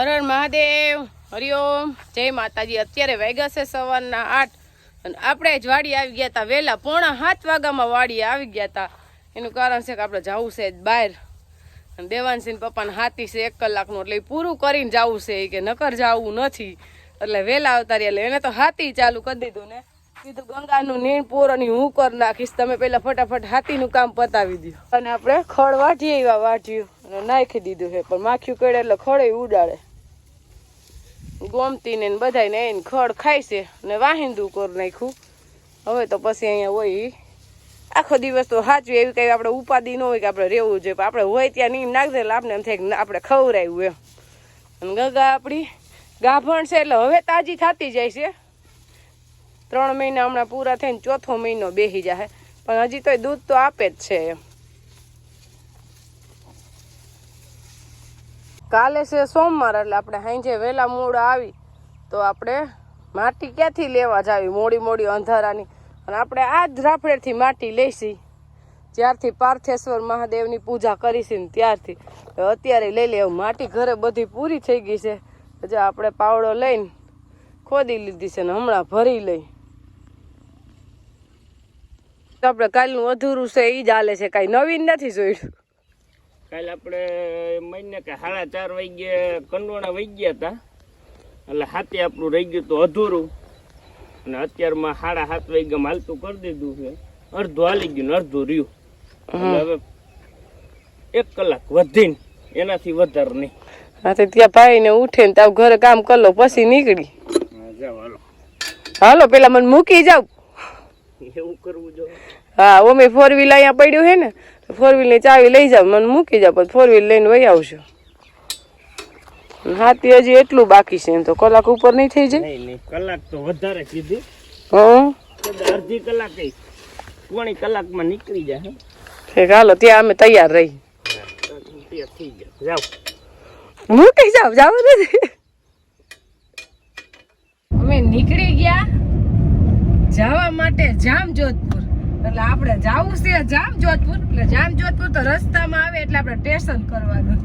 હરણ મહાદેવ, હરિઓમ, જય માતાજી. અત્યારે વાગ્યા છે સવારના આઠ અને આપણે જ વાડી આવી ગયા હતા વહેલા. પોણા સાત વાગ્યામાં વાડી આવી ગયા હતા એનું કારણ છે કે આપણે જવું છે બહાર. અને દેવાનસિંહ પપ્પાને હાથી છે એક કલાકનું. એટલે એ પૂરું કરીને જવું છે કે નકર જવું નથી. એટલે વહેલા આવતા રહ્યા. એટલે એને તો હાથી ચાલુ કરી દીધું ને. કીધું, ગંગાનું નીણ અને હું કર નાખીશ. તમે પહેલાં ફટાફટ હાથીનું કામ પતાવી દો અને આપણે ખડ વાટીએ એવા વાટ્યું અને નાખી દીધું છે. પણ માખ્યું કડે એટલે ખડે ઉડાડે. ગોમતી ને બધાયને એને ખડ ખાય છે ને વાહિંદુ કરી નાખ્યું. હવે તો પછી અહીંયા હોય આખો દિવસ તો સાચું એવી કઈ આપણે ઉપાધિ ન હોય કે આપણે રહેવું જોઈએ, પણ આપણે હોય ત્યાં નીમ નાખી એટલે આપણે એમ થાય કે આપણે ખવરાયું એમ. અને ગગા આપણી ગાભણ છે એટલે હવે તાજી થતી જાય છે. ત્રણ મહિના હમણાં પૂરા થઈને ચોથો મહિનો બેસી જાય પણ હજી તોય દૂધ તો આપે જ છે એમ. કાલે છે સોમવાર, એટલે આપણે સાંજે વહેલા મોડા આવી, તો આપણે માટી ક્યાંથી લેવા જાવી? મોડી મોડી અંધારાની. અને આપણે આ જ રાફડેથી માટી લઈશી જ્યારથી પાર્થેશ્વર મહાદેવની પૂજા કરીશી ને ત્યારથી. અત્યારે લઈ લે માટી ઘરે બધી પૂરી થઈ ગઈ છે. જો આપણે પાવડો લઈને ખોદી લીધી છે ને હમણાં ભરી લઈ. આપણે કાલનું અધૂરું છે એ જ હાલે છે. કાંઈ નવીન નથી જોયું. કાલે આપણે મહિને કે સાડા ચાર વાગ્યે કંડોણા વહી ગયા હતા એટલે હાથે આપણું રહી ગયું તો અધૂરું. અને અત્યારમાં સાડા સાત વાગ્યામાં માલતું કરી દીધું છે. અડધું હાલી ગયું ને અડધું રહ્યું. હવે એક કલાક વધીને એનાથી વધારે નહીં. હા તો ત્યાં ભાઈ ને ઉઠે ને તાવ ઘરે કામ કરી લો પછી નીકળી. હાલો. હાલો પેલા મને મૂકી જાવ. એવું કરવું જોઈએ હા ઓમે ફોર વ્હીલ અહીંયા પડ્યું હે ને ફોર વ્હીલની ચાવી લઈ જાવ મને મૂકી જાવ પછી ફોર વ્હીલ લઈને વહી આવજો. હાથી હજી એટલું બાકી છે એમ તો કલાક ઉપર નહીં થઈ જાય? કલાક તો વધારે કીધી. હં? અડધી કલાક પોણી કલાકમાં નીકળી જાય હે. ઠીક હાલો ત્યાં અમે તૈયાર રહી. થઈ મૂકી જાવ જાવ નથી અમે નીકળી ગયા. જવા માટે જામ જોધપુર એટલે આપણે જવું છે જામ જોધપુર એટલે જામ જોધપુર તો રસ્તામાં આવે એટલે આપણે સ્ટેશન કરવાનું.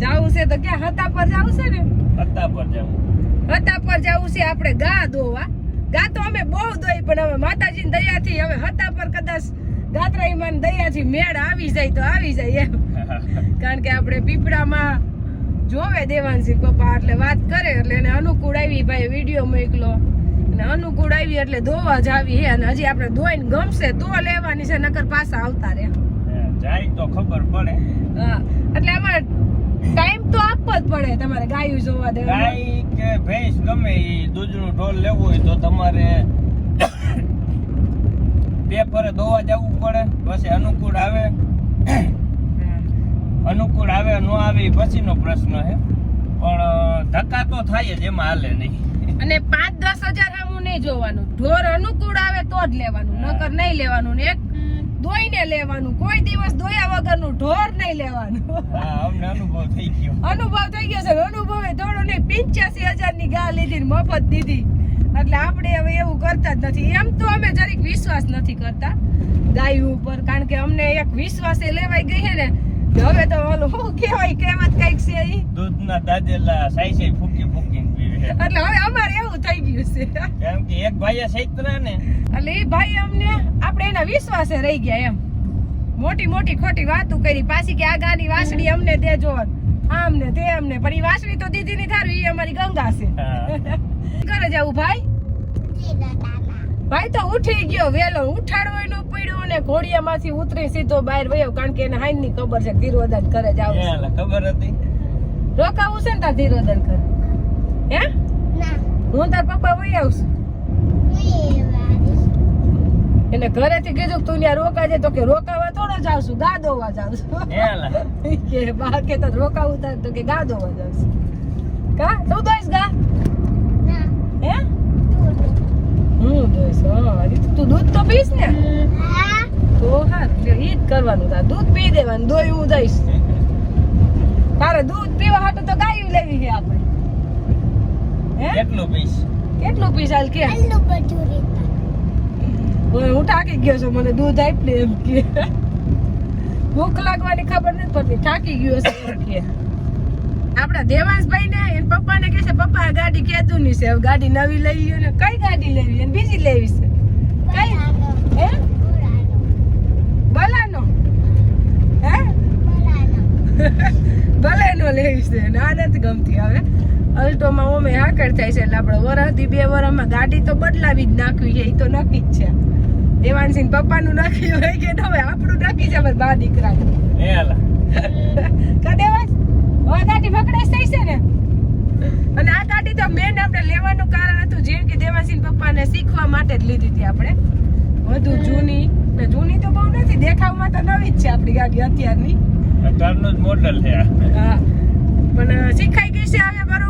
જાવું છે તો ક્યાં? હતા પર જવું છે ને? હતા પર જવું. હતા પર જાવું છે આપણે ગા દોવા ગા તો અમે બહુ દોઈ પણ હવે માતાજીની દયાથી હવે હતા પર કદાચ ગાત્રાઈમાન દયાથી મેળ આવી જાય તો આવી જાય એમ. કારણ કે આપણે પીપળામાં જોવે દેવાનસિંહ પપ્પા એટલે વાત કરે એટલે એને અનુકૂળ આવી ભાઈ વીડિયો મોકલો. અને અનુકૂળ આવી એટલે ધોવા જ આવી હે અને હજી આપણે ધોઈને ગમશે તો લેવાની છે નકર પાછા આવતા રે જાય તો ખબર પડે. હા એટલે અમારે ટાઈમ તો આપવો જ પડે તમારે ગાયું જોવા દેવા ગાય કે ભેંસ ગમે એ દૂધનું ઢોલ લેવું હોય તો તમારે બે ફરે દોવા જવું પડે પછી અનુકૂળ આવે. અનુકૂળ આવે ન આવે પછીનો પ્રશ્ન છે પણ ધક્કા તો થાય જ એમાં હાલે નહીં. અને પાંચ દસ હજાર સામું નહીં જોવાનું. ઢોર અનુકૂળ આવે તો જ લેવાનું નકર નહીં લેવાનું ને એક દોઈને લેવાનું. કોઈ દિવસ દોયા વગરનું ઢોર નહીં લેવાનું. અનુભવ થઈ ગયો. અનુભવ થઈ ગયો છે. અનુભવે થોડો નહીં પિંચ્યાસી હજારની ગા લીધી ને મફત દીધી. એટલે આપણે હવે એવું કરતા જ નથી. એમ તો અમે જરીક વિશ્વાસ નથી કરતા ગાય ઉપર કારણ કે અમને એક વિશ્વાસ એ લેવાઈ ગઈ છે ને હવે તો ઓલું શું કહેવાય કહેવત કંઈક છે દૂધના દાદેલા સાઈ સાઈ ફૂકી પીવે એટલે હવે અમારે એવું થઈ ગયું છે. કેમ કે એક ભાઈએ સૈત્રા ને? એટલે એ ભાઈ અમને આપણે એના વિશ્વાસે રહી ગયા એમ. મોટી મોટી ખોટી વાતો કરી. પાછી કે આ ગાની વાસળી અમને દેજો આમ ને તે અમને. પણ એ વાસડી તો દીદી ની થારું એ અમારી ગંગા છે. કરે જાવ ભાઈ? ભાઈ તો ઉઠી ગયો વેલો. ઉઠાડવો એનો પડ્યો ને ઘોડિયામાંથી ઉતરી સીધો બહાર વયો. કારણ કે એને હાઈનની ખબર છે ધીરોદન કરે જાવ એ હાલે, ખબર હતી. રોકાવું છે ને તાર ધીરોદન કરે. હે? હું તાર પપ્પા વહી આવશું એને ઘરેથી કીધું કે તું ત્યાં રોકાજે તો કે રોકાવા થોડો જાવ છું ગા દોવા જાવ છું એ. કે બા કે તાર રોકાવું થાય તો કે ગા દોવા જાવ છું. કા? તું દોઈશ ગા? હે? હું દોઈશ તો તું દૂધ તો પીશ ને? તો હા ઈ જ કરવાનું થાય. દૂધ પી દેવાનું દોઈ હું દઈશ. તારે દૂધ પીવા હાટુ તો ગાયું લેવી છે આપણે. કેટલું પીસ? કેટલું પીશ હાલ કે? હું થાકી ગયો છું મને દૂધ આપી એમ કે. ભૂખ લાગવાની ખબર નથી પડતી થાકી ગયો છે કે. આપડા દેવાંશભાઈ ને એના પપ્પા ને કે છે પપ્પા આ ગાડી કેદું ની છે ગાડી નવી લઈ ગયો ને. કઈ ગાડી લેવી? અને બીજી લેવી છે. કઈ? હે? બલાનો. હે? બલાનો. લેવી છે ના નથી ગમતી હવે. અલ્ટોમાં ઓમે હાકર થાય છે એટલે આપણે વરસથી બે વરસમાં ગાડી તો બદલાવી જ નાખવી છે એ તો નક્કી જ છે. દેવાનસિંહ પપ્પાનું નાખ્યું હોય કે ન હોય આપણું નાખી છે બા દીકરા કા દેવાંશ હવે ગાડી પકડાઈ થઈ છે ને? અને આ ગાડી તો મેન આપણે લેવાનું કારણ હતું જેમ કે દેવાસિંહ પપ્પાને શીખવા માટે જ લીધી હતી આપણે. વધુ જૂની ને જૂની તો બહુ નથી દેખાવમાં તો નવી જ છે આપણી ગાડી અત્યારની. અઢારનું જ મોડલ છે હા. પણ શીખાઈ ગઈ છે હવે બરોબર.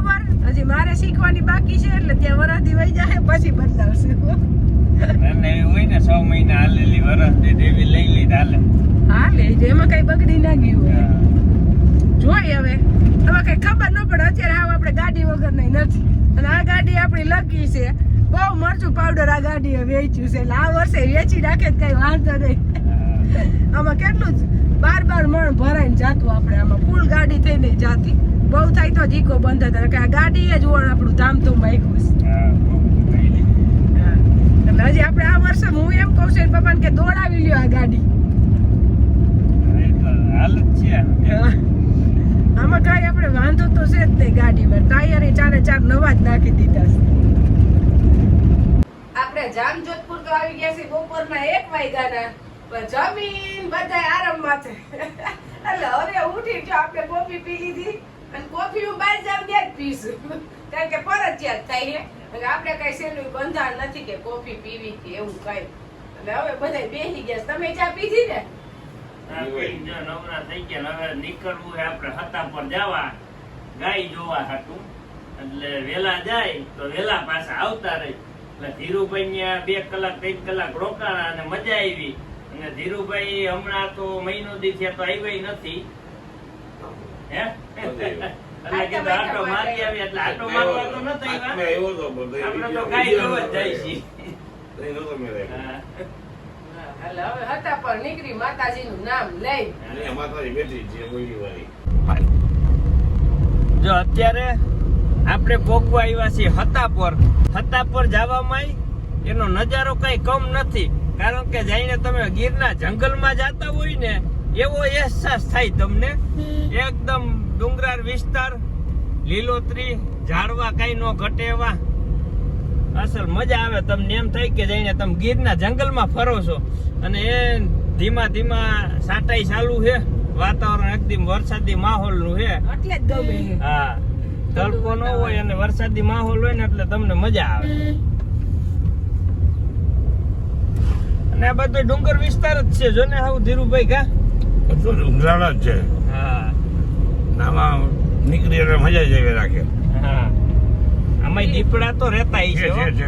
હજી મારે શીખવાની બાકી છે એટલે ત્યાં વરાદી વહી જાય પછી બદલાવશે. અને એવું હોય ને છ મહિના હાલેલી વરસ દીધ એવી લઈ લીધ હાલે. હા લે એમાં કઈ બગડી ના ગયું જોઈ હવે. હવે કઈ ખબર ન પડે અત્યારે હાવ આપણે ગાડી વગર નહીં નથી. અને આ ગાડી આપણી લકી છે. બહુ મરચું પાવડર આ ગાડીએ વેચ્યું છે. એટલે આ વર્ષે વેચી રાખે જ કઈ વાંધો નહીં. આમાં કેટલું જ બાર બાર મણ ભરાઈને જાતું આપણે આમાં. ફૂલ ગાડી થઈને જાતી. બહુ થાય તો જ ઈકો બંધ હતા કે આ ગાડી જ ઓણ આપણું ધામધૂમ. હા. એટલે હજી આપણે આ વર્ષે હું એમ કહું છું પપ્પાને કે દોડાવી લ્યો આ ગાડી. આમાં. કાંઈ આપણે વાંધો તો છે જ નહીં ગાડીમાં. ટાયર એ ચારે ચાર નવા જ નાખી દીધા છે. આપણે જામજોધપુર તો આવી ગયા છે બપોરના એક વાગ્યાના. પણ જમીન બધા આરામમાં છે. એટલે હવે ઉઠી જો આપણે કોફી પી લીધી. અને કોફી હું બહાર જાવ ત્યાં જ પીશું. કારણ કે ફરજિયાત થાય છે આપણે કઈ સહેલું બંધાણ નથી કે કોફી પીવી કે એવું કઈ. એટલે હવે બધા બેસી ગયા તમે ચા પીધી ને? હા, કોઈ જો નવરા થઈ ગયા. હવે નીકળવું આપણે હતા પર જવા. ગાય જોવા હાટું. એટલે વેલા જાય તો વેલા પાછા આવતા રહી. એટલે ધીરુભાઈ ને બે કલાક ત્રણ કલાક રોકાણા અને મજા આવી. અને ધીરુભાઈ હમણાં તો મહિનો દી થયા તો આવ્યા નથી. હે? જો અત્યારે આપણે ભોગવા આવ્યા છીએ હતાપર હતાપર જવામાં એનો નજારો કઈ કમ નથી. કારણ કે જઈને તમે ગીરના જંગલમાં જતા હોય ને એવો અહેસાસ થાય તમને? એકદમ ડુંગરાળ વિસ્તાર લીલોતરી ઝાડવા કઈ નો ઘટે એવા. અસલ મજા આવે તમને એમ થાય કે જઈને તમે ગીરના જંગલમાં ફરો છો અને એ ધીમા ધીમા સાટાઈ ચાલુ છે. વાતાવરણ એકદમ વરસાદી માહોલનું છે. એટલે જ ગમે. હા. તડકો ન હોય અને વરસાદી માહોલ હોય ને એટલે તમને મજા આવે. અને આ બધો ડુંગર વિસ્તાર જ છે. જો ને આવું ધીરુભાઈ કા? ઉઘરાણા જ છે. નામાં નીકળી એટલે મજા જ રાખે. આમાં દીપડા તો રહેતા છે છે, હે. જ.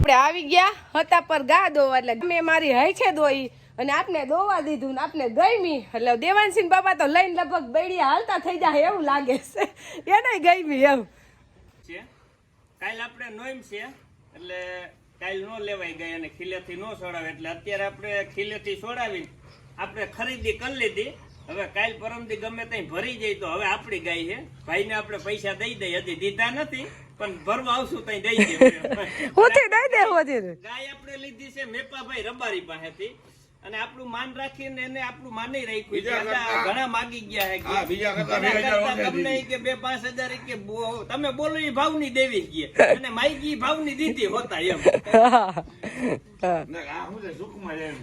આપણે આવી ગયા હતા પર ગા દોવા એટલે મેં મારી હઈ છે દોઈ અને આપને દોવા દીધું ને આપને ગમી એટલે દેવાનસિંહ બાબા તો લઈને લગભગ બેડી હાલતા થઈ જાય એવું લાગે છે. એને ગમી એવું. કાલ આપણે નોઈમ છે એટલે કાલ નો લેવાય ગઈ અને ખીલેથી નો સોડાવે. એટલે અત્યારે આપણે ખીલેથી સોડાવી આપણે ખરીદી કરી લીધી. હવે કાલ પરમથી ગમે ત્યાં ભરી જાય તો હવે આપણી ગાય છે. ભાઈને આપણે પૈસા દઈ દઈએ. હજી દીધા નથી પણ ભરવા આવશું ત્યાં દઈ દઈએ. હોતી દઈ દે. ગાય આપણે લીધી છે મેપાભાઈ રબારી પાસેથી. અને આપણું માન રાખીને એને આપણું માની રાખ્યું આ કરતા- ઘણા માગી ગયા છે બીજા કરતા તમને કે બે પાંચ હજાર કે તમે બોલો એ ભાવની દેવી ગયે. અને માઈકી ભાવની દીધી હોતા એમ. ને.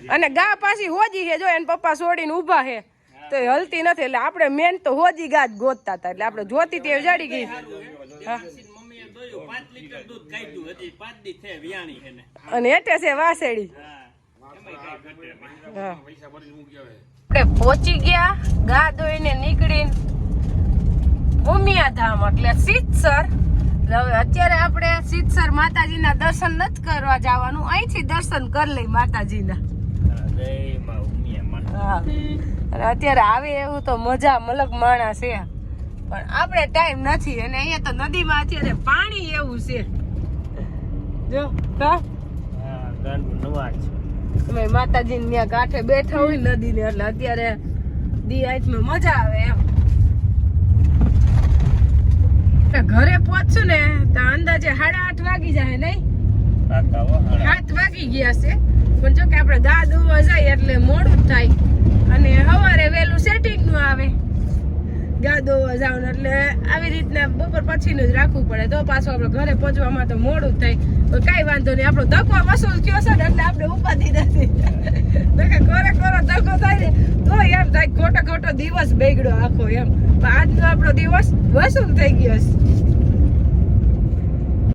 અને ગા પાછી હોજી છે જો એને પપ્પા છોડીને ઊભા છે તો એ હલતી નથી. એટલે આપણે મેન તો હોજી ગા જ ગોતતા હતા. એટલે આપણે જોતી તે જાડી ગઈ. મમ્મીએ દોયું પાંચ લીટર દૂધ કાઢ્યું હજી. પાંચ દી છે વિયાણી છે ને. અને એટલે છે વાસેડી આપણે પહોંચી ગયા, ગા દોઈને નીકળીને નીકળી ધામ એટલે સિદ્ધસર. હવે અત્યારે આપણે સિદ્ધસર માતાજીના દર્શન નથી કરવા જવાનું. અહીંથી દર્શન કરી લઈ માતાજીના. અને અત્યારે આવે એવું તો મજા મલક માણા છે. પણ આપણે ટાઈમ નથી. અને અહીંયા તો નદીમાં અત્યારે પાણી એવું છે. જો નવા છે. અમે માતાજી ત્યાં કાંઠે બેઠા હોય નદીને એટલે અત્યારે દી આઈટમાં મજા આવે એમ. ઘરે પહોંચશું ને તો અંદાજે સાડા આઠ વાગી જાય નહીં? સાત વાગી ગયા છે. પણ જો કે આપણે દા દોવા જાય એટલે મોડું થાય. અને સવારે વહેલું સેટિંગનું આવે. દોવા જાવ એટલે આવી રીતના બપોર પછીનું જ રાખવું પડે. તો પાછું આપણે ઘરે પહોંચવામાં તો મોડું થાય. તો કાંઈ વાંધો નહીં, આપણો ધક્કો વસૂલ થયો છે ને એટલે આપણે ઉપાધિ નથી. નકર કોરે કોરો ધક્કો થાય ને તો એમ થાય ખોટો ખોટો દિવસ બગડ્યો આખો એમ. આજનો આપણો દિવસ વસૂલ થઈ ગયો છે.